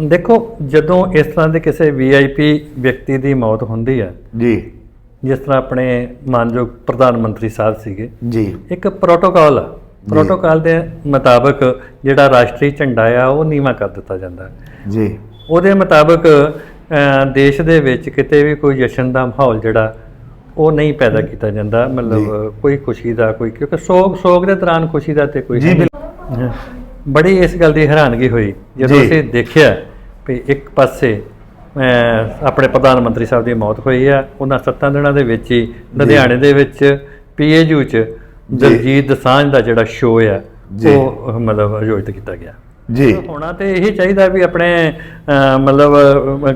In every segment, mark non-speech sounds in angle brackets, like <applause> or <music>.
ਦੇਖੋ ਜਦੋਂ ਇਸ ਤਰ੍ਹਾਂ ਦੇ ਕਿਸੇ ਵੀਆਈਪੀ ਵਿਅਕਤੀ ਦੀ ਮੌਤ ਹੁੰਦੀ ਹੈ ਜੀ। ਜਿਸ ਤਰ੍ਹਾਂ ਆਪਣੇ ਮਾਨਯੋਗ ਪ੍ਰਧਾਨ ਮੰਤਰੀ ਸਾਹਿਬ ਸੀਗੇ ਜੀ। ਇੱਕ ਪ੍ਰੋਟੋਕਾਲ ਆ। ਪ੍ਰੋਟੋਕਾਲ ਦੇ ਮੁਤਾਬਕ ਜਿਹੜਾ ਰਾਸ਼ਟਰੀ ਝੰਡਾ ਆ ਉਹ ਨੀਵਾ ਕਰ ਦਿੱਤਾ ਜਾਂਦਾ ਹੈ। ਜੀ। ਉਹਦੇ ਮੁਤਾਬਕ ਦੇਸ਼ ਦੇ ਵਿੱਚ ਕਿਤੇ ਵੀ ਕੋਈ ਜਸ਼ਨ ਦਾ ਮਾਹੌਲ ਜਿਹੜਾ ਉਹ ਨਹੀਂ ਪੈਦਾ ਕੀਤਾ ਜਾਂਦਾ। ਮਤਲਬ ਕੋਈ ਖੁਸ਼ੀ ਦਾ ਕੋਈ ਕਿਉਂਕਿ ਸੋਗ ਸੋਗ ਦੇ ਦੌਰਾਨ ਖੁਸ਼ੀ ਦਾ ਤੇ ਕੋਈ ਜੀ, ਹੈ। ਹਾਂ। ਬੜੀ ਇਸ ਗੱਲ ਦੀ ਹੈਰਾਨਗੀ ਹੋਈ ਜਦੋਂ। ਅਸੀਂ ਦੇਖਿਆ ਵੀ ਇੱਕ ਪਾਸੇ ਆਪਣੇ ਪ੍ਰਧਾਨ ਮੰਤਰੀ ਸਾਹਿਬ ਦੀ ਮੌਤ ਹੋਈ ਆ ਉਹਨਾਂ ਸੱਤਾਂ ਦਿਨਾਂ ਦੇ ਵਿੱਚ ਹੀ ਲੁਧਿਆਣੇ ਦੇ ਵਿੱਚ ਪੀਏਯੂ ਚ ਦਲਜੀਤ ਦਸਾਂਝ ਦਾ ਜਿਹੜਾ ਸ਼ੋਅ ਆ। ਉਹ ਮਤਲਬ ਆਯੋਜਿਤ ਕੀਤਾ ਗਿਆ ਜੀ ਹੋਣਾ ਤੇ ਇਹੀ ਚਾਹੀਦਾ ਵੀ ਆਪਣੇ ਮਤਲਬ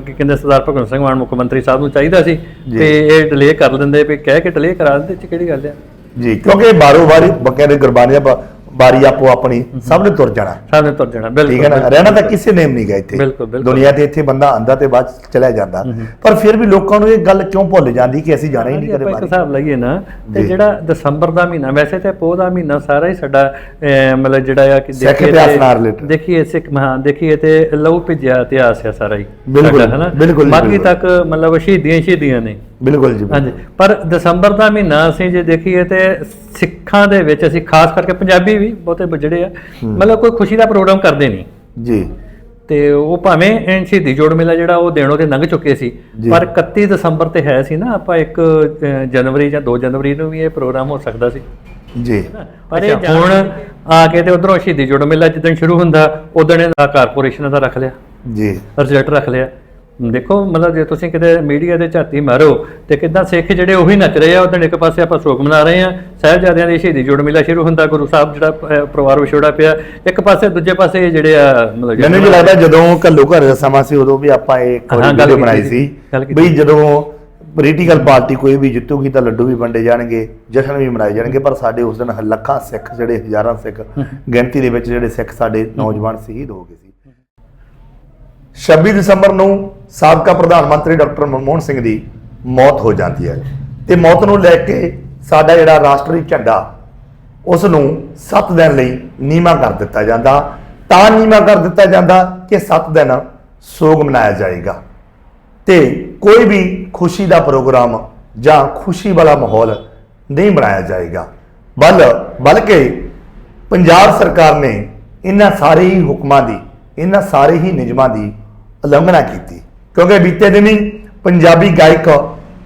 ਕੀ ਕਹਿੰਦੇ ਸਰਦਾਰ ਭਗਵੰਤ ਸਿੰਘ ਮਾਨ ਮੁੱਖ ਮੰਤਰੀ ਸਾਹਿਬ ਨੂੰ ਚਾਹੀਦਾ ਸੀ। ਤੇ ਇਹ ਡਿਲੇ ਕਰ ਦਿੰਦੇ ਵੀ ਕਹਿ ਕੇ ਡਿਲੇ ਕਰਾ ਦਿੰਦੇ ਚ ਕਿਹੜੀ ਗੱਲ ਆ ਜੀ ਕਿਉਂਕਿ ਬਾਰੋ ਬਾਰੀ ਬਕਾਇਦੇ ਗੁਰਬਾਨੀ ਦਾ ਬਾਰੀ ਆਪੋ ਆਪਣੀ ਸਭ ਨੇ ਤੁਰ ਜਾਣਾ। ਸਾਹਿਬ ਨੇ ਤੁਰ ਜਾਣਾ ਠੀਕ ਹੈ ਬਿਲਕੁਲ ਨਾ ਰਹਿਣਾ ਤਾਂ ਕਿਸੇ ਨੇਮ ਨਹੀਂ ਗਿਆ ਇੱਥੇ। ਬਿਲਕੁਲ, ਬਿਲਕੁਲ। ਦੁਨੀਆ ਤੇ ਇੱਥੇ ਬੰਦਾ ਆਂਦਾ ਤੇ ਬਾਅਦ 'ਚ ਚਲਿਆ ਜਾਂਦਾ। ਪਰ ਫਿਰ ਵੀ ਲੋਕਾਂ ਨੂੰ ਇਹ ਗੱਲ ਕਿਉਂ ਭੁੱਲ ਜਾਂਦੀ ਕਿ ਅਸੀਂ ਜਾਣਾ ਹੀ ਨਹੀਂ ਕਦੇ ਬਾਰੀ ਹਿਸਾਬ ਲਈਏ ਨਾ ਤੇ। ਜਿਹੜਾ ਦਸੰਬਰ ਦਾ ਮਹੀਨਾ ਵੈਸੇ ਤੇ ਪੋਹ ਦਾ ਮਹੀਨਾ ਸਾਰਾ ਹੀ ਸਾਡਾ ਮਤਲਬ ਜਿਹੜਾ ਆ ਕਿ ਸਿੱਖ ਦੇਖੀਏ। ਦੇਖੀਏ ਸਿੱਖ ਹਾਂ ਦੇਖੀਏ ਤੇ ਲਹੂ ਭਿੱਜਿਆ ਇਤਿਹਾਸ ਆ ਸਾਰਾ ਹੀ। ਬਿਲਕੁਲ? ਬਿਲਕੁਲ ਜੀ, ਬਾਕੀ ਬਿਲਕੁਲ। ਤੱਕ ਮਤਲਬ ਸ਼ਹੀਦੀਆਂ ਹੀ ਸ਼ਹੀਦੀਆਂ ਨੇ। ਬਿਲਕੁਲ ਜੀ ਹਾਂਜੀ ਪਰ ਦਸੰਬਰ ਦਾ ਮਹੀਨਾ ਅਸੀਂ ਜੇ ਦੇਖੀਏ ਤੇ ਸਿੱਖਾਂ ਦੇ ਵਿੱਚ ਅਸੀਂ ਖਾਸ ਕਰਕੇ ਪੰਜਾਬੀ ਵੀ ਬਹੁਤੇ ਜਿਹੜੇ ਆ। ਮਤਲਬ ਕੋਈ ਖੁਸ਼ੀ ਦਾ ਪ੍ਰੋਗਰਾਮ ਕਰਦੇ ਨਹੀਂ। ਜੀ। ਤੇ ਉਹ ਭਾਵੇਂ ਸ਼ਹੀਦੀ ਜੋੜ ਮੇਲਾ ਜਿਹੜਾ ਉਹ ਦੇਣੋਂ ਤੇ ਲੰਘ ਚੁੱਕੇ ਸੀ। ਪਰ 31 ਦਸੰਬਰ ਤੇ ਹੈ ਸੀ ਨਾ ਆਪਾਂ ਇੱਕ ਅਹ, ਜਨਵਰੀ ਜਾਂ 2 ਜਨਵਰੀ ਨੂੰ ਵੀ ਇਹ ਪ੍ਰੋਗਰਾਮ ਹੋ ਸਕਦਾ ਸੀ। ਜੀ। ਪਰ ਇਹ ਹੁਣ ਆ ਕੇ ਤੇ ਉਧਰੋਂ ਸ਼ਹੀਦੀ ਜੋੜ ਮੇਲਾ ਜਿੱਦਣ ਸ਼ੁਰੂ ਹੁੰਦਾ ਉਦੋਂ ਇਹ ਕਾਰਪੋਰੇਸ਼ਨ ਦਾ ਰੱਖ ਲਿਆ। ਜੀ। ਰਿਜ਼ਲਟ ਰੱਖ ਲਿਆ। ਦੇਖੋ ਮਤਲਬ ਜੇ ਤੁਸੀਂ ਕਿਤੇ ਮੀਡੀਆ ਦੇ ਝਾਤੀ ਮਾਰੋ ਤੇ ਕਿਦਾਂ ਸਿੱਖ ਜਿਹੜੇ ਉਹੀ ਨੱਚ ਰਹੇ ਆ ਉਦੋਂ ਇੱਕ ਪਾਸੇ ਆਪਾਂ ਸ਼ੋਕ ਮਨਾ ਰਹੇ ਆ ਸਾਹਿਬਜ਼ਾਦਿਆਂ ਦੀ ਸ਼ਹੀਦੀ ਜੋੜ ਮੇਲਾ ਸ਼ੁਰੂ ਹੁੰਦਾ ਗੁਰੂ ਸਾਹਿਬ ਜਿਹੜਾ ਪਰਿਵਾਰ ਵਿਛੋੜਾ ਪਿਆ ਇੱਕ ਪਾਸੇ ਦੂਜੇ ਪਾਸੇ ਇਹ ਜਿਹੜੇ ਆ ਮਤਲਬ ਮੈਨੂੰ ਵੀ ਲੱਗਦਾ ਜਦੋਂ ਘੱਲੂ ਘਰ ਦਾ ਸਮਾਂ ਸੀ ਉਦੋਂ ਵੀ ਆਪਾਂ ਇਹ ਗੱਲ ਬਣਾਈ ਸੀ, ਬਈ ਜਦੋਂ ਪੋਲੀਟੀਕਲ ਪਾਰਟੀ ਕੋਈ ਵੀ ਜਿੱਤੂਗੀ ਤਾਂ ਲੱਡੂ ਵੀ ਵੰਡੇ ਜਾਣਗੇ ਜਸ਼ਨ ਵੀ ਮਨਾਏ ਜਾਣਗੇ ਪਰ ਸਾਡੇ ਉਸ ਦਿਨ ਲੱਖਾਂ ਸਿੱਖ ਜਿਹੜੇ ਹਜ਼ਾਰਾਂ ਸਿੱਖ ਗਿਣਤੀ ਦੇ ਵਿੱਚ ਜਿਹੜੇ ਸਿੱਖ ਸਾਡੇ ਨੌਜਵਾਨ ਸ਼ਹੀਦ ਹੋ ਗਏ ਸੀ। 26 ਦਸੰਬਰ ਨੂੰ ਸਾਬਕਾ ਪ੍ਰਧਾਨ ਮੰਤਰੀ ਡਾਕਟਰ ਮਨਮੋਹਨ ਸਿੰਘ ਦੀ ਮੌਤ ਹੋ ਜਾਂਦੀ ਹੈ ਤੇ ਮੌਤ ਨੂੰ ਲੈ ਕੇ ਸਾਡਾ ਜਿਹੜਾ ਰਾਸ਼ਟਰੀ ਝੰਡਾ, ਉਸ ਨੂੰ 7 ਦਿਨ ਲਈ ਨੀਮਾ ਕਰ ਦਿੱਤਾ ਜਾਂਦਾ। ਤਾਂ ਨੀਮਾ ਕਰ ਦਿੱਤਾ ਜਾਂਦਾ ਕਿ 7 ਦਿਨ ਸੋਗ ਮਨਾਇਆ ਜਾਏਗਾ। ਤੇ ਕੋਈ ਵੀ ਖੁਸ਼ੀ ਦਾ ਪ੍ਰੋਗਰਾਮ ਜਾਂ ਖੁਸ਼ੀ ਵਾਲਾ ਮਾਹੌਲ ਨਹੀਂ ਬਣਾਇਆ ਜਾਏਗਾ। ਬਲ, ਬਲਕਿ ਪੰਜਾਬ ਸਰਕਾਰ ਨੇ ਇਹਨਾਂ ਸਾਰੇ ਹੀ ਹੁਕਮਾਂ ਦੀ, ਇਹਨਾਂ ਸਾਰੇ ਹੀ ਨਿਯਮਾਂ ਦੀ ਉਲੰਘਣਾ ਕੀਤੀ। ਕਿਉਂਕਿ ਬੀਤੇ ਦਿਨੀ ਪੰਜਾਬੀ ਗਾਇਕ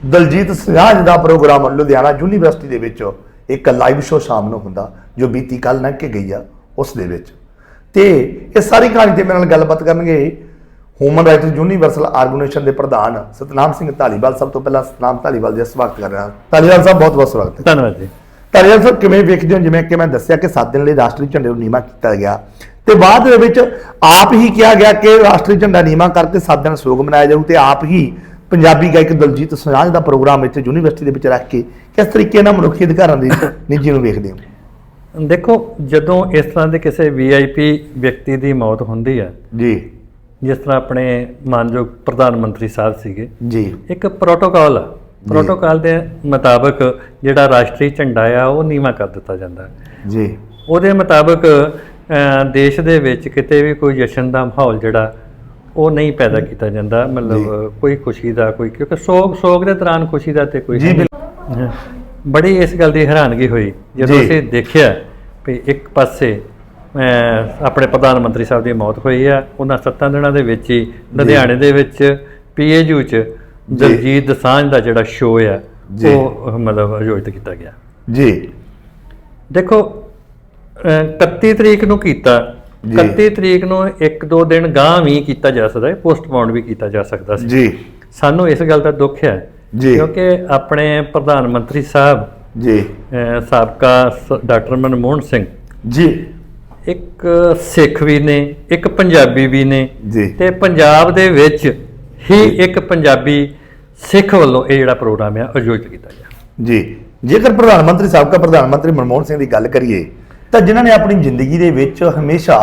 ਦਲਜੀਤ ਸਿਆਜ ਦਾ ਪ੍ਰੋਗਰਾਮ ਲੁਧਿਆਣਾ ਯੂਨੀਵਰਸਿਟੀ ਦੇ ਵਿੱਚ ਇੱਕ ਲਾਈਵ ਸ਼ੋਅ ਸ਼ਾਮ ਨੂੰ ਹੁੰਦਾ ਜੋ ਬੀਤੀ ਕੱਲ ਲੰਘ ਕੇ ਗਈ ਆ ਉਸ ਦੇ ਵਿੱਚ। ਤੇ ਇਹ ਸਾਰੀ ਕਹਾਣੀ ਤੇ ਮੇਰੇ ਨਾਲ ਗੱਲਬਾਤ ਕਰਨਗੇ ਹਿਊਮਨ ਰਾਈਟਸ ਯੂਨੀਵਰਸਲ ਆਰਗੇਨਾਈਜੇਸ਼ਨ ਦੇ ਪ੍ਰਧਾਨ ਸਤਨਾਮ ਸਿੰਘ ਢਾਲੀਵਾਲ ਸਭ ਤੋਂ ਪਹਿਲਾਂ ਸਤਨਾਮ ਢਾਲੀਵਾਲ ਜੀ ਦਾ ਸਵਾਗਤ ਕਰ ਰਿਹਾ। ਹਾਂ ਢਾਲੀਵਾਲ ਸਾਹਿਬ ਬਹੁਤ ਬਹੁਤ ਸਵਾਗਤ ਹੈ। ਧੰਨਵਾਦ ਜੀ। ਢਾਲੀਵਾਲ ਸਾਹਿਬ ਕਿਵੇਂ ਵੇਖਦੇ ਹੋ? ਜਿਵੇਂ ਕਿ ਮੈਂ ਦੱਸਿਆ ਕਿ 7 ਦਿਨ ਲਈ ਰਾਸ਼ਟਰੀ ਝੰਡੇ ਨੂੰ ਨੀਮਾ ਕੀਤਾ ਗਿਆ। ਤੇ ਬਾਅਦ ਦੇ ਵਿੱਚ ਆਪ ਹੀ ਕਿਹਾ ਗਿਆ ਕਿ ਰਾਸ਼ਟਰੀ ਝੰਡਾ ਨੀਮਾ ਕਰਕੇ 7 ਦਿਨ ਸੋਗ ਮਨਾਇਆ ਜਾਊ ਤੇ ਆਪ ਹੀ ਪੰਜਾਬੀ ਗਾਇਕ ਦਲਜੀਤ ਸੁਨਾਜ ਦਾ ਪ੍ਰੋਗਰਾਮ ਇੱਥੇ ਯੂਨੀਵਰਸਿਟੀ ਦੇ ਵਿੱਚ ਰੱਖ ਕੇ ਕਿਸ ਤਰੀਕੇ ਨਾਲ ਮਨੁੱਖੀ ਅਧਿਕਾਰਾਂ ਦੀ <coughs> ਨਿੱਜੀ ਨੂੰ ਵੇਖਦੇ ਹੋ? ਦੇਖੋ ਜਦੋਂ ਇਸ ਤਰ੍ਹਾਂ ਦੇ ਕਿਸੇ ਵੀਆਈਪੀ ਵਿਅਕਤੀ ਦੀ ਮੌਤ ਹੁੰਦੀ ਹੈ ਜੀ। ਜਿਸ ਤਰ੍ਹਾਂ ਆਪਣੇ ਮਾਨਯੋਗ ਪ੍ਰਧਾਨ ਮੰਤਰੀ ਸਾਹਿਬ ਸੀਗੇ ਜੀ। ਇੱਕ ਪ੍ਰੋਟੋਕਾਲ ਆ। ਪ੍ਰੋਟੋਕਾਲ ਦੇ ਮੁਤਾਬਕ ਜਿਹੜਾ ਰਾਸ਼ਟਰੀ ਝੰਡਾ ਆ ਉਹ ਨੀਵਾ ਕਰ ਦਿੱਤਾ ਜਾਂਦਾ ਹੈ। ਜੀ। ਉਹਦੇ ਮੁਤਾਬਕ ਦੇਸ਼ ਦੇ ਵਿੱਚ ਕਿਤੇ ਵੀ ਕੋਈ ਜਸ਼ਨ ਦਾ ਮਾਹੌਲ ਜਿਹੜਾ ਉਹ ਨਹੀਂ ਪੈਦਾ ਕੀਤਾ ਜਾਂਦਾ ਮਤਲਬ ਕੋਈ ਖੁਸ਼ੀ ਦਾ ਕੋਈ ਕਿਉਂਕਿ ਸੋਗ ਸੋਗ ਦੇ ਦੌਰਾਨ ਖੁਸ਼ੀ ਦਾ ਤੇ ਕੋਈ ਜੀ। ਬੜੀ ਇਸ ਗੱਲ ਦੀ ਹੈਰਾਨਗੀ ਹੋਈ। ਜਦੋਂ। ਅਸੀਂ ਦੇਖਿਆ ਵੀ ਇੱਕ ਪਾਸੇ ਆਪਣੇ ਪ੍ਰਧਾਨ ਮੰਤਰੀ ਸਾਹਿਬ ਦੀ ਮੌਤ ਹੋਈ ਆ ਉਹਨਾਂ ਸੱਤਾਂ ਦਿਨਾਂ ਦੇ ਵਿੱਚ ਹੀ ਲੁਧਿਆਣੇ ਦੇ ਵਿੱਚ ਪੀਏਯੂ ਚ ਦਲਜੀਤ ਦਸਾਂਝ ਦਾ ਜਿਹੜਾ ਸ਼ੋਅ ਆ। ਉਹ ਮਤਲਬ ਆਯੋਜਿਤ ਕੀਤਾ ਗਿਆ। ਜੀ। ਦੇਖੋ 31 ਤਰੀਕ ਨੂੰ ਕੀਤਾ। ਜੀ। 31 ਤਰੀਕ ਨੂੰ ਇੱਕ ਦੋ ਦਿਨ ਗਾਂ ਵੀ ਕੀਤਾ ਜਾ ਸਕਦਾ ਹੈ ਪੋਸਟਪੋਨ ਵੀ ਕੀਤਾ ਜਾ ਸਕਦਾ ਸੀ। ਜੀ। ਸਾਨੂੰ ਇਸ ਗੱਲ ਦਾ ਦੁੱਖ ਹੈ ਜੀ। ਕਿਉਂਕਿ ਆਪਣੇ ਪ੍ਰਧਾਨ ਮੰਤਰੀ ਸਾਹਿਬ ਜੀ। ਸਾਬਕਾ ਡਾਕਟਰ ਮਨਮੋਹਨ ਸਿੰਘ। ਜੀ। ਇੱਕ ਸਿੱਖ ਵੀ ਨੇ ਇੱਕ ਪੰਜਾਬੀ ਵੀ ਨੇ। ਤੇ ਪੰਜਾਬ ਦੇ ਵਿੱਚ ਹੀ ਇੱਕ ਪੰਜਾਬੀ ਸਿੱਖ ਵੱਲੋਂ ਇਹ ਜਿਹੜਾ ਪ੍ਰੋਗਰਾਮ ਹੈ ਆਯੋਜਿਤ ਕੀਤਾ ਗਿਆ। ਜੀ। ਜੇਕਰ ਪ੍ਰਧਾਨ ਮੰਤਰੀ ਸਾਬਕਾ ਪ੍ਰਧਾਨ ਮੰਤਰੀ ਮਨਮੋਹਨ ਸਿੰਘ ਦੀ ਗੱਲ ਕਰੀਏ ਤਾਂ ਜਿਨ੍ਹਾਂ ਨੇ ਆਪਣੀ ਜ਼ਿੰਦਗੀ ਦੇ ਵਿੱਚ ਹਮੇਸ਼ਾ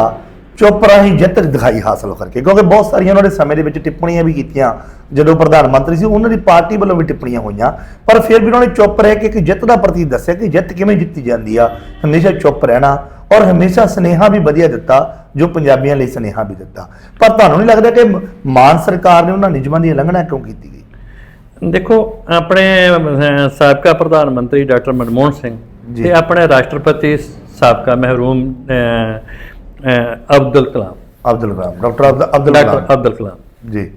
ਚੁੱਪ ਰਹੀ ਜਿੱਤ ਦਿਖਾਈ ਹਾਸਲ ਕਰਕੇ ਕਿਉਂਕਿ ਬਹੁਤ ਸਾਰੀਆਂ ਉਹਨਾਂ ਦੇ ਸਮੇਂ ਦੇ ਵਿੱਚ ਟਿੱਪਣੀਆਂ ਵੀ ਕੀਤੀਆਂ ਜਦੋਂ ਪ੍ਰਧਾਨ ਮੰਤਰੀ ਸੀ ਉਹਨਾਂ ਦੀ ਪਾਰਟੀ ਵੱਲੋਂ ਵੀ ਟਿੱਪਣੀਆਂ ਹੋਈਆਂ ਪਰ ਫਿਰ ਵੀ ਉਹਨਾਂ ਨੇ ਚੁੱਪ ਰਹਿ ਕੇ ਇੱਕ ਜਿੱਤ ਦਾ ਪ੍ਰਤੀਕ ਦੱਸਿਆ ਕਿ ਜਿੱਤ ਕਿਵੇਂ ਜਿੱਤੀ ਜਾਂਦੀ ਆ ਹਮੇਸ਼ਾ ਚੁੱਪ ਰਹਿਣਾ ਔਰ ਹਮੇਸ਼ਾ ਸਨੇਹਾ ਵੀ ਵਧੀਆ ਦਿੱਤਾ ਜੋ ਪੰਜਾਬੀਆਂ ਲਈ ਸਨੇਹਾ ਵੀ ਦਿੱਤਾ ਪਰ ਤੁਹਾਨੂੰ ਨਹੀਂ ਲੱਗਦਾ ਕਿ ਮਾਨ ਸਰਕਾਰ ਨੇ ਉਹਨਾਂ ਨਿਯਮਾਂ ਦੀ ਉਲੰਘਣਾ ਕਿਉਂ ਕੀਤੀ ਗਈ ਦੇਖੋ ਆਪਣੇ ਸਾਬਕਾ ਪ੍ਰਧਾਨ ਮੰਤਰੀ ਡਾਕਟਰ ਮਨਮੋਹਨ ਸਿੰਘ। ਤੇ ਆਪਣੇ ਰਾਸ਼ਟਰਪਤੀ ਸਾਬਕਾ ਮਹਿਰੂਮ ਅਬਦੁਲ ਕਲਾਮ। ਅਬਦੁਲ ਕਲਾਮ ਡਾਕਟਰ ਅਬਦ- ਅਬਦੁਲ ਡਾਕਟਰ ਕਲਾਮ। ਅਬਦੁਲ ਕਲਾਮ। ਜੀ।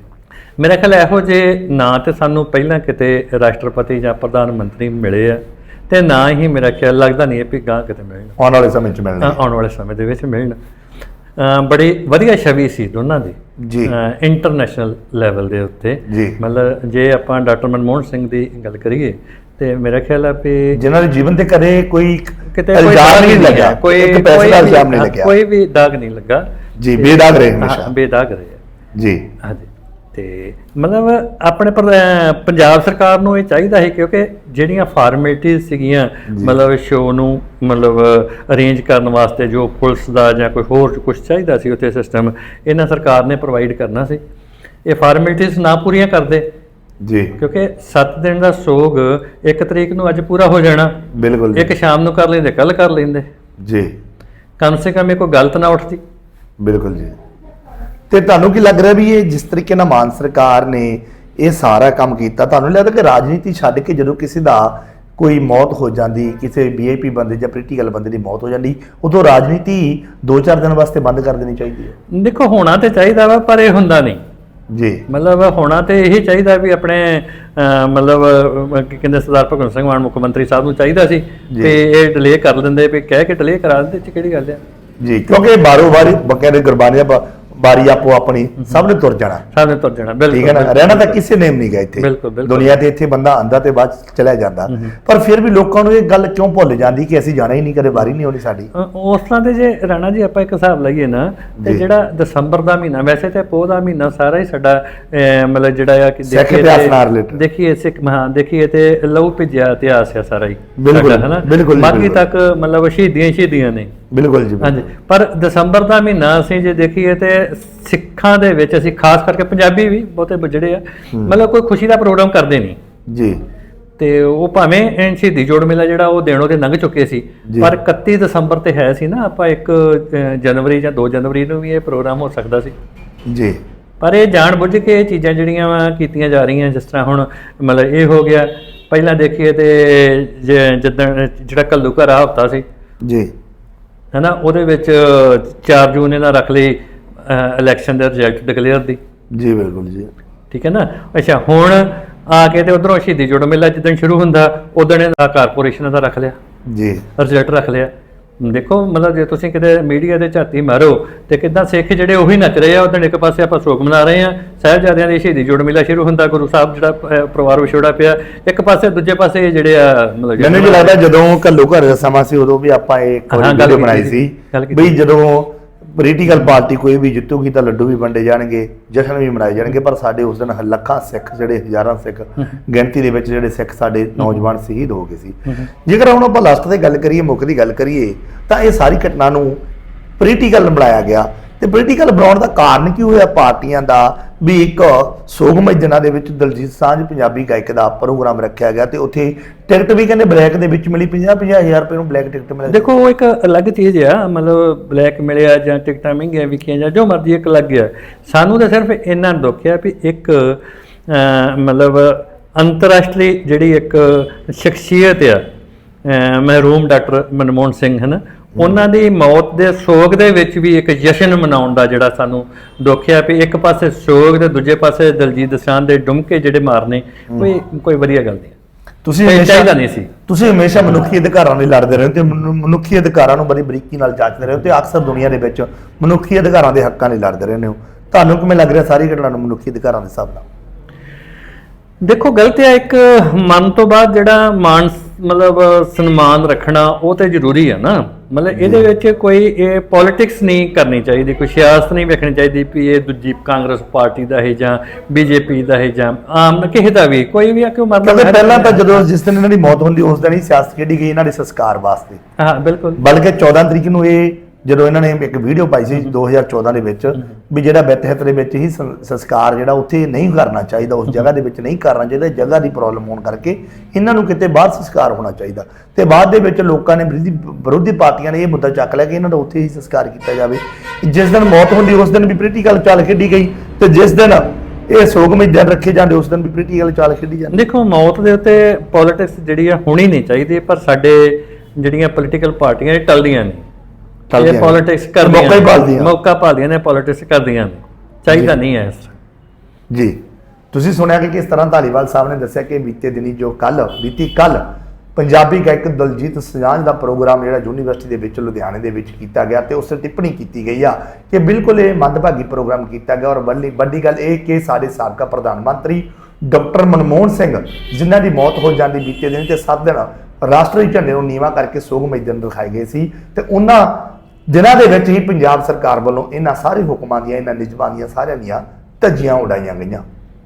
ਮੇਰਾ ਖਿਆਲ ਇਹੋ ਜੇ ਨਾ ਤੇ ਸਾਨੂੰ ਪਹਿਲਾਂ ਕਿਤੇ ਰਾਸ਼ਟਰਪਤੀ ਜਾਂ ਪ੍ਰਧਾਨ ਮੰਤਰੀ ਮਿਲੇ ਆ ਤੇ ਨਾ ਹੀ ਮੇਰਾ ਖਿਆਲ ਲੱਗਦਾ ਨਹੀਂ ਹੈ ਵੀ ਗਾਂ ਕਿਤੇ ਮਿਲਣ। ਆਉਣ ਵਾਲੇ ਸਮੇਂ 'ਚ ਮਿਲਣੀ। ਆਉਣ ਵਾਲੇ ਸਮੇਂ ਦੇ ਵਿੱਚ ਮਿਲਣ। ਬੜੀ ਵਧੀਆ ਛਵੀ ਸੀ ਦੋਨਾਂ ਦੀ। ਜੀ। ਇੰਟਰਨੈਸ਼ਨਲ ਲੈਵਲ ਦੇ ਉੱਤੇ। ਜੀ। ਮਤਲਬ ਜੇ ਆਪਾਂ ਡਾਕਟਰ ਮਨਮੋਹਨ ਸਿੰਘ ਦੀ ਗੱਲ ਕਰੀਏ ਤੇ ਮੇਰਾ ਖਿਆਲ ਆ ਵੀ ਜਿਨ੍ਹਾਂ ਦੇ ਜੀਵਨ ਤੇ ਕਦੇ ਕੋਈ ਕਿਤੇ ਇਲਜ਼ਾਮ ਦਾਗ ਨਹੀਂ ਹੈ, ਲੱਗਾ ਕੋਈ ਇੱਕ ਪੈਸੇ ਦਾ ਕੋਈ ਇਲਜ਼ਾਮ ਨਹੀਂ ਲੱਗਿਆ। ਕੋਈ ਵੀ ਦਾਗ ਨਹੀਂ ਲੱਗਾ। ਜੀ ਬੇਦਾਗ ਰਹੇ ਹਮੇਸ਼ਾ। ਬੇਦਾਗ ਰਹੇ। ਜੀ। ਹਾਂਜੀ। ਤੇ ਮਤਲਬ ਆਪਣੇ ਪੰਜਾਬ ਸਰਕਾਰ ਨੂੰ ਇਹ ਚਾਹੀਦਾ ਹੈ ਕਿਉਂਕਿ ਜਿਹੜੀਆਂ ਫਾਰਮੈਲਿਟੀਆਂ ਸੀਗੀਆਂ ਮਤਲਬ ਸ਼ੋਅ ਨੂੰ ਮਤਲਬ ਅਰੇਂਜ ਕਰਨ ਵਾਸਤੇ ਜੋ ਪੁਲਿਸ ਦਾ ਜਾਂ ਕੋਈ ਹੋਰ ਕੁਝ ਚਾਹੀਦਾ ਸੀ ਉੱਥੇ ਸਿਸਟਮ ਇਹਨਾਂ ਸਰਕਾਰ ਨੇ ਪ੍ਰੋਵਾਈਡ ਕਰਨਾ ਸੀ। ਇਹ ਫਾਰਮੈਲਿਟੀਆਂ ਨਾ ਪੂਰੀਆਂ ਕਰਦੇ। ਜੀ। ਕਿਉਂਕਿ 7 ਦਿਨ ਦਾ ਸੋਗ ਇੱਕ ਤਰੀਕ ਨੂੰ ਅੱਜ ਪੂਰਾ ਹੋ ਜਾਣਾ। ਬਿਲਕੁਲ ਇੱਕ ਸ਼ਾਮ ਨੂੰ ਕਰ ਲੈਂਦੇ ਕੱਲ ਕਰ ਲੈਂਦੇ। ਜੀ। ਕਮ ਸੇ ਕਮ ਇਹ ਕੋਈ ਗਲਤ ਨਾ ਉੱਠਦੀ। ਬਿਲਕੁਲ ਜੀ। ਤੇ ਤੁਹਾਨੂੰ ਕੀ ਲੱਗ ਰਿਹਾ ਵੀ ਇਹ ਜਿਸ ਤਰੀਕੇ ਨਾਲ ਮਾਨ ਸਰਕਾਰ ਨੇ ਇਹ ਸਾਰਾ ਕੰਮ ਕੀਤਾ ਤੁਹਾਨੂੰ ਲੱਗਦਾ ਕਿ ਰਾਜਨੀਤੀ ਛੱਡ ਕੇ ਜਦੋਂ ਕਿਸੇ ਦਾ ਕੋਈ ਮੌਤ ਹੋ ਜਾਂਦੀ ਕਿਸੇ ਵੀਆਈਪੀ ਬੰਦੇ ਜਾਂ ਪੋਲੀਟੀਕਲ ਬੰਦੇ ਦੀ ਮੌਤ ਹੋ ਜਾਂਦੀ ਉਦੋਂ ਰਾਜਨੀਤੀ 2-4 ਦਿਨ ਵਾਸਤੇ ਬੰਦ ਕਰ ਦੇਣੀ ਚਾਹੀਦੀ ਹੈ? ਦੇਖੋ ਹੋਣਾ ਤੇ ਚਾਹੀਦਾ ਵਾ ਪਰ ਇਹ ਹੁੰਦਾ ਨਹੀਂ। ਜੀ। ਮਤਲਬ ਹੋਣਾ ਤੇ ਇਹ ਚਾਹੀਦਾ ਵੀ ਆਪਣੇ ਅਹ, ਮਤਲਬ ਕੀ ਕਹਿੰਦੇ ਸਰਦਾਰ ਭਗਵੰਤ ਸਿੰਘ ਮਾਨ ਮੁੱਖ ਮੰਤਰੀ ਸਾਹਿਬ ਨੂੰ ਚਾਹੀਦਾ ਸੀ। ਤੇ ਇਹ ਡਿਲੇ ਕਰ ਦਿੰਦੇ ਵੀ ਕਹਿ ਕੇ ਡਿਲੇ ਕਰਾ ਦਿੰਦੇ ਚ ਕਿਹੜੀ ਗੱਲ ਆ? ਜੀ। ਕਿਉਂਕਿ ਬਾਰੋ ਬਾਰੀ ਬਕਾਇਦੇ ਗੁਰਬਾਨੀ ਦਾ ਬਾਰੀ ਆਪੋ ਆਪਣੀ ਸਭ ਨੇ ਤੁਰ ਜਾਣਾ ਸਾਹਿਬ ਨੇ ਤੁਰ ਜਾਣਾ ਠੀਕ ਹੈ ਬਿਲਕੁਲ ਨਾ ਰਹਿਣਾ ਤਾਂ ਕਿਸੇ ਨੇਮ ਨਹੀਂ ਗਿਆ ਇੱਥੇ ਬਿਲਕੁਲ, ਬਿਲਕੁਲ। ਦੁਨੀਆ ਤੇ ਇੱਥੇ ਬੰਦਾ ਆਂਦਾ ਤੇ ਬਾਅਦ 'ਚ ਚਲਿਆ ਜਾਂਦਾ ਪਰ ਫਿਰ ਵੀ ਲੋਕਾਂ ਨੂੰ ਇਹ ਗੱਲ ਕਿਉਂ ਭੁੱਲ ਜਾਂਦੀ ਕਿ ਅਸੀਂ ਜਾਣਾ ਹੀ ਨਹੀਂ ਕਦੇ ਵਾਰੀ ਨਹੀਂ ਹੋਣੀ ਸਾਡੀ ਉਸ ਤਰ੍ਹਾਂ ਦੇ ਜੇ ਰਾਣਾ ਜੀ ਆਪਾਂ ਇੱਕ ਹਿਸਾਬ ਲਈਏ ਨਾ ਤੇ। ਜਿਹੜਾ ਦਸੰਬਰ ਦਾ ਮਹੀਨਾ ਵੈਸੇ ਤੇ ਪੋਹ ਦਾ ਮਹੀਨਾ ਸਾਰਾ ਹੀ ਸਾਡਾ ਮਤਲਬ ਜਿਹੜਾ ਆ ਕਿ ਦੇਖੀਏ ਤੇ-। ਦੇਖੀਏ ਸਿੱਖ ਮਹਾਂ ਦੇਖੀਏ ਤੇ ਲਹੂ ਭਿੱਜਿਆ ਇਤਿਹਾਸ ਆ ਸਾਰਾ ਹੀ ਬਿਲਕੁਲ? ਬਿਲਕੁਲ ਬਾਕੀ ਬਿਲਕੁਲ। ਤੱਕ ਮਤਲਬ ਸ਼ਹੀਦੀਆਂ ਸ਼ਹੀਦੀਆਂ ਨੇ ਬਿਲਕੁਲ ਜੀ ਹਾਂਜੀ। ਪਰ ਦਸੰਬਰ ਦਾ ਮਹੀਨਾ ਅਸੀਂ ਜੇ ਦੇਖੀਏ ਤੇ ਸਿੱਖਾਂ ਦੇ ਵਿੱਚ ਅਸੀਂ ਖਾਸ ਕਰਕੇ ਪੰਜਾਬੀ ਵੀ ਬਹੁਤੇ ਜਿਹੜੇ ਆ। ਮਤਲਬ ਕੋਈ ਖੁਸ਼ੀ ਦਾ ਪ੍ਰੋਗਰਾਮ ਕਰਦੇ ਨਹੀਂ। ਜੀ। ਤੇ ਉਹ ਭਾਵੇਂ ਸ਼ਹੀਦੀ ਜੋੜ ਮੇਲਾ ਜਿਹੜਾ ਉਹ ਦੇਣੋਂ ਤੇ ਲੰਘ ਚੁੱਕੇ ਸੀ। ਪਰ 31 ਦਸੰਬਰ ਤੇ ਹੈ ਸੀ ਨਾ ਆਪਾਂ ਇੱਕ ਜਨਵਰੀ ਜਾਂ 2 ਜਨਵਰੀ ਨੂੰ ਵੀ ਇਹ ਪ੍ਰੋਗਰਾਮ ਹੋ ਸਕਦਾ ਸੀ। ਜੀ। ਪਰ ਇਹ ਜਾਣ ਬੁੱਝ ਕੇ ਇਹ ਚੀਜ਼ਾਂ ਜਿਹੜੀਆਂ ਵਾ ਕੀਤੀਆਂ ਜਾ ਰਹੀਆਂ ਜਿਸ ਤਰ੍ਹਾਂ ਹੁਣ ਮਤਲਬ ਇਹ ਹੋ ਗਿਆ ਪਹਿਲਾਂ ਦੇਖੀਏ ਤੇ ਜ- ਜਿੱਦਣ ਜਿਹੜਾ ਕੱਲੂ ਘਰ ਹਫਤਾ ਸੀ। ਜੀ। ਹੈਨਾ ਉਹਦੇ ਵਿੱਚ 4 ਜੂਨ ਇਹਨਾਂ ਰੱਖ ਲਈ ਇਲੈਕਸ਼ਨ ਦੇ ਰਿਜ਼ਲਟ ਡਿਕਲੇਅਰ ਦੀ। ਜੀ ਬਿਲਕੁਲ ਜੀ। ਠੀਕ ਹੈ ਨਾ? ਅੱਛਾ ਹੁਣ ਆ ਕੇ ਤੇ ਉਧਰੋਂ ਸ਼ਹੀਦੀ ਜੋੜ ਮੇਲਾ ਜਿੱਦਣ ਸ਼ੁਰੂ ਹੁੰਦਾ ਉਦੋਂ ਇਹਦਾ ਕਾਰਪੋਰੇਸ਼ਨ ਦਾ ਰੱਖ ਲਿਆ। ਜੀ। ਰਿਜ਼ਲਟ ਰੱਖ ਲਿਆ। ਦੇਖੋ ਮਤਲਬ ਜੇ ਤੁਸੀਂ ਕਿਤੇ ਮੀਡੀਆ ਦੇ ਝਾਤੀ ਮਾਰੋ ਤੇ ਕਿਦਾਂ ਸਿੱਖ ਜਿਹੜੇ ਉਹੀ ਨੱਚ ਰਹੇ ਆ ਉਦੋਂ ਇੱਕ ਪਾਸੇ ਆਪਾਂ ਸ਼ੋਕ ਮਨਾ ਰਹੇ ਆ ਸਾਹਿਬਜ਼ਾਦਿਆਂ ਦੀ ਸ਼ਹੀਦੀ ਜੋੜ ਮੇਲਾ ਸ਼ੁਰੂ ਹੁੰਦਾ ਗੁਰੂ ਸਾਹਿਬ ਜਿਹੜਾ ਪਰਿਵਾਰ ਵਿਛੋੜਾ ਪਿਆ ਇੱਕ ਪਾਸੇ ਦੂਜੇ ਪਾਸੇ ਇਹ ਜਿਹੜੇ ਆ ਮਤਲਬ ਮੈਨੂੰ ਵੀ ਲੱਗਦਾ ਜਦੋਂ ਕੱਲੂ ਘਰ ਦਾ ਸਮਾਂ ਸੀ ਉਦੋਂ ਵੀ ਆਪਾਂ ਇਹ ਇੱਕ ਵੀਡੀਓ ਬਣਾਈ ਸੀ। ਬਈ ਜਦੋਂ ਪੋਲੀਟੀਕਲ ਪਾਰਟੀ ਕੋਈ ਵੀ ਜਿੱਤੂਗੀ ਤਾਂ ਲੱਡੂ ਵੀ ਵੰਡੇ ਜਾਣਗੇ ਜਸ਼ਨ ਵੀ ਮਨਾਏ ਜਾਣਗੇ ਪਰ ਸਾਡੇ ਉਸ ਦਿਨ ਲੱਖਾਂ ਸਿੱਖ ਜਿਹੜੇ ਹਜ਼ਾਰਾਂ ਸਿੱਖ ਗਿਣਤੀ ਦੇ ਵਿੱਚ ਜਿਹੜੇ ਸਿੱਖ ਸਾਡੇ ਨੌਜਵਾਨ ਸ਼ਹੀਦ ਹੋ ਗਏ ਸੀ। ਜੇਕਰ ਹੁਣ ਆਪਾਂ ਲਾਸਟ ਤੇ ਗੱਲ ਕਰੀਏ ਮੁੱਖ ਦੀ ਗੱਲ ਕਰੀਏ ਤਾਂ ਇਹ ਸਾਰੀ ਘਟਨਾ ਨੂੰ ਪੋਲੀਟੀਕਲ ਬਣਾਇਆ ਗਿਆ। ਤੇ ਪੋਲੀਟੀਕਲ ਬਣਾਉਣ ਦਾ ਕਾਰਨ ਕੀ ਹੋਇਆ? ਪਾਰਟੀਆਂ ਦਾ ਵੀ ਇੱਕ ਸੋਗਮਈ ਦਿਨਾਂ ਦੇ ਵਿੱਚ ਦਲਜੀਤ ਸਾਂਝ ਪੰਜਾਬੀ ਗਾਇਕ ਦਾ ਪ੍ਰੋਗਰਾਮ ਰੱਖਿਆ ਗਿਆ ਤੇ ਉੱਥੇ ਟਿਕਟ ਵੀ ਕਹਿੰਦੇ ਬਲੈਕ ਦੇ ਵਿੱਚ ਮਿਲੀ 50 ਹਜ਼ਾਰ ਰੁਪਏ ਨੂੰ ਬਲੈਕ ਟਿਕਟ ਮਿਲਿਆ ਦੇਖੋ, ਉਹ ਇੱਕ ਅਲੱਗ ਚੀਜ਼ ਆ, ਮਤਲਬ ਬਲੈਕ ਮਿਲਿਆ ਜਾਂ ਟਿਕਟਾਂ ਮਹਿੰਗੀਆਂ ਵਿਕੀਆਂ ਜਾਂ ਜੋ ਮਰਜ਼ੀ, ਇੱਕ ਅਲੱਗ ਆ। ਸਾਨੂੰ ਤਾਂ ਸਿਰਫ ਇੰਨਾ ਦੁੱਖ ਆ ਵੀ ਇੱਕ ਮਤਲਬ ਅੰਤਰਰਾਸ਼ਟਰੀ ਜਿਹੜੀ ਇੱਕ ਸ਼ਖਸੀਅਤ ਆ ਮਹਿਰੂਮ ਡਾਕਟਰ ਮਨਮੋਹਨ ਸਿੰਘ, ਹਨ? ਉਹਨਾਂ ਦੀ ਮੌਤ ਦੇ ਸੋਗ ਦੇ ਵਿੱਚ ਵੀ ਇੱਕ ਜਸ਼ਨ ਮਨਾਉਣ ਦਾ ਜਿਹੜਾ ਸਾਨੂੰ ਦੁੱਖ ਆ ਵੀ ਇੱਕ ਪਾਸੇ ਸੋਗ ਤੇ ਦੂਜੇ ਪਾਸੇ ਦਲਜੀਤ ਦੋਸਾਂਝ ਦੇ ਡੁਮਕੇ ਜਿਹੜੇ ਮਾਰਨੇ ਕੋਈ ਕੋਈ ਵਧੀਆ ਗੱਲ ਨਹੀਂ। ਤੁਸੀਂ ਚਾਹੀਦਾ ਨਹੀਂ ਸੀ। ਤੁਸੀਂ ਹਮੇਸ਼ਾ ਮਨੁੱਖੀ ਅਧਿਕਾਰਾਂ ਲਈ ਲੜਦੇ ਰਹੇ ਹੋ ਤੇ ਮਨੁ- ਮਨੁੱਖੀ ਅਧਿਕਾਰਾਂ ਨੂੰ ਬੜੀ ਬਰੀਕੀ ਨਾਲ ਜਾਂਚਦੇ ਰਹੇ ਹੋ ਤੇ ਅਕਸਰ ਦੁਨੀਆ ਦੇ ਵਿੱਚ ਮਨੁੱਖੀ ਅਧਿਕਾਰਾਂ ਦੇ ਹੱਕਾਂ ਲਈ ਲੜਦੇ ਰਹਿੰਦੇ ਹੋ। ਤੁਹਾਨੂੰ ਕਿਵੇਂ ਲੱਗ ਰਿਹਾ ਸਾਰੀ ਘਟਨਾ ਨੂੰ ਮਨੁੱਖੀ ਅਧਿਕਾਰਾਂ ਦੇ ਹਿਸਾਬ ਨਾਲ? ਦੇਖੋ ਗਲਤ ਹੈ ਇੱਕ ਮਨ ਤੋਂ ਬਾਅਦ ਜਿਹੜਾ ਮਾਨ ਮਤਲਬ ਸਨਮਾਨ ਰੱਖਣਾ ਉਹ ਤੇ ਜ਼ਰੂਰੀ ਹੈ ਨਾ। ਮਤਲਬ ਇਹਦੇ ਵਿੱਚ ਕੋਈ ਇਹ ਪੋਲਿਟਿਕਸ ਨਹੀਂ ਕਰਨੀ ਚਾਹੀਦੀ ਕੋਈ ਸਿਆਸਤ ਨਹੀਂ ਵੇਖਣੀ ਚਾਹੀਦੀ ਵੀ ਇਹ ਦੂਜੀ ਕਾਂਗਰਸ ਪਾਰਟੀ ਦਾ ਹੈ ਜਾਂ ਬੀਜੇਪੀ ਦਾ ਹੈ ਜਾਂ ਆਮ ਕਿਸੇ ਦਾ ਵੀ ਕੋਈ ਵੀ ਆ ਕਿਉਂ ਮਰਦਾ ਕਿਉਂਕਿ ਪਹਿਲਾਂ ਤਾਂ ਜਦੋਂ ਜਿਸ ਦਿਨ ਇਹਨਾਂ ਦੀ ਮੌਤ ਹੁੰਦੀ ਉਸ ਦਿਨ ਹੀ ਸਿਆਸਤ ਖੇਡੀ ਗਈ ਇਹਨਾਂ ਦੇ ਸੰਸਕਾਰ ਵਾਸਤੇ। ਹਾਂ ਬਿਲਕੁਲ। ਬਲਕਿ 14 ਤਰੀਕ ਨੂੰ ਇਹ ਜਦੋਂ ਇਹਨਾਂ ਨੇ ਇੱਕ ਵੀਡੀਓ ਪਾਈ ਸੀ 2014 ਦੇ ਵਿੱਚ ਵੀ ਜਿਹੜਾ ਬਿਤਹਿਤ ਦੇ ਵਿੱਚ ਹੀ ਸੰਸਕਾਰ ਜਿਹੜਾ ਉੱਥੇ ਨਹੀਂ ਕਰਨਾ ਚਾਹੀਦਾ ਉਸ ਜਗ੍ਹਾ ਦੇ ਵਿੱਚ ਨਹੀਂ ਕਰਨਾ ਚਾਹੀਦਾ ਜਗ੍ਹਾ ਦੀ ਪ੍ਰੋਬਲਮ ਹੋਣ ਕਰਕੇ ਇਹਨਾਂ ਨੂੰ ਕਿਤੇ ਬਾਹਰ ਸੰਸਕਾਰ ਹੋਣਾ ਚਾਹੀਦਾ। ਤੇ ਬਾਅਦ ਦੇ ਵਿੱਚ ਲੋਕਾਂ ਨੇ ਵਿਰੋਧੀ ਵਿਰੋਧੀ ਪਾਰਟੀਆਂ ਨੇ ਇਹ ਮੁੱਦਾ ਚੱਕ ਲਿਆ ਕਿ ਇਹਨਾਂ ਦਾ ਉੱਥੇ ਹੀ ਸੰਸਕਾਰ ਕੀਤਾ ਜਾਵੇ। ਜਿਸ ਦਿਨ ਮੌਤ ਹੁੰਦੀ ਉਸ ਦਿਨ ਵੀ ਪ੍ਰੀਟੀਕਲ ਚਾਲ ਖੇਡੀ ਗਈ ਤੇ ਜਿਸ ਦਿਨ ਇਹ ਸੋਗਮਈ ਦਿਨ ਰੱਖੇ ਜਾਂਦੇ ਉਸ ਦਿਨ ਵੀ ਪ੍ਰੀਟੀਕਲ ਚਾਲ ਖੇਡੀ ਜਾਂਦੀ। ਦੇਖੋ ਮੌਤ ਦੇ ਉੱਤੇ ਪੋਲਿਟਿਕਸ ਜਿਹੜੀ ਆ ਹੋਣੀ ਨਹੀਂ ਚਾਹੀਦੀ ਪਰ ਸਾਡੇ ਜਿਹੜੀਆਂ ਪੋਲੀਟੀਕਲ ਪਾਰਟੀਆਂ ਇਹ ਟਲਦੀਆਂ ਨੇ। ਇਹ ਨੇ। ਪੋਲਿਟਿਕਸ ਕਰਦੀਆਂ ਮੌਕਾ ਹੀ। ਭਾਲਦੀਆਂ। ਮੌਕਾ ਭਾਲਦੀਆਂ ਨੇ ਪੋਲਿਟਿਕਸ ਕਰਦੀਆਂ ਨੇ ਚਾਹੀਦਾ ਨਹੀਂ ਹੈ ਇਸ ਤਰ੍ਹਾਂ ਜੀ ਤੁਸੀਂ ਸੁਣਿਆ ਕਿ ਕਿਸ ਤਰ੍ਹਾਂ ਧਾਲੀਵਾਲ ਸਾਹਿਬ ਨੇ ਦੱਸਿਆ ਕਿ ਬੀਤੇ ਦਿਨੀ ਜੋ ਕੱਲ ਬੀਤੀ ਕੱਲ ਪੰਜਾਬੀ ਗਾਇਕ ਦਲਜੀਤ ਸਜਾਂਝ ਦਾ ਪ੍ਰੋਗਰਾਮ ਜਿਹੜਾ ਯੂਨੀਵਰਸਿਟੀ ਦੇ ਵਿੱਚ ਲੁਧਿਆਣੇ ਦੇ ਵਿੱਚ ਕੀਤਾ ਗਿਆ ਤੇ ਉਸ ਤੇ ਟਿੱਪਣੀ ਕੀਤੀ ਗਈ ਆ ਕਿ ਬਿਲਕੁਲ ਇਹ ਮੰਦਭਾਗੀ ਪ੍ਰੋਗਰਾਮ ਕੀਤਾ ਗਿਆ ਔਰ ਵੱਡੀ ਵੱਡੀ ਗੱਲ ਇਹ ਕਿ ਸਾਡੇ ਸਾਬਕਾ ਪ੍ਰਧਾਨ ਮੰਤਰੀ ਡਾਕਟਰ ਮਨਮੋਹਨ ਸਿੰਘ ਜਿਨ੍ਹਾਂ ਦੀ ਮੌਤ ਹੋ ਜਾਂਦੀ ਬੀਤੇ ਦਿਨ ਤੇ 7 ਦਿਨ ਰਾਸ਼ਟਰੀ ਝੰਡੇ ਨੂੰ ਨੀਵਾ ਕਰਕੇ ਸੋਗਮਈ ਦਿਨ ਦਿਖਾਏ ਗਏ ਸੀ ਤੇ ਉਹਨਾਂ ਦਿਨਾਂ ਦੇ ਵਿੱਚ ਹੀ ਪੰਜਾਬ ਸਰਕਾਰ ਵੱਲੋਂ ਇਹਨਾਂ ਸਾਰੇ ਹੁਕਮਾਂ ਦੀਆਂ, ਇਹਨਾਂ ਨਿਯਮਾਂ ਦੀਆਂ ਸਾਰਿਆਂ ਦੀਆਂ ਧੱਜੀਆਂ ਉਡਾਈਆਂ ਗਈਆਂ।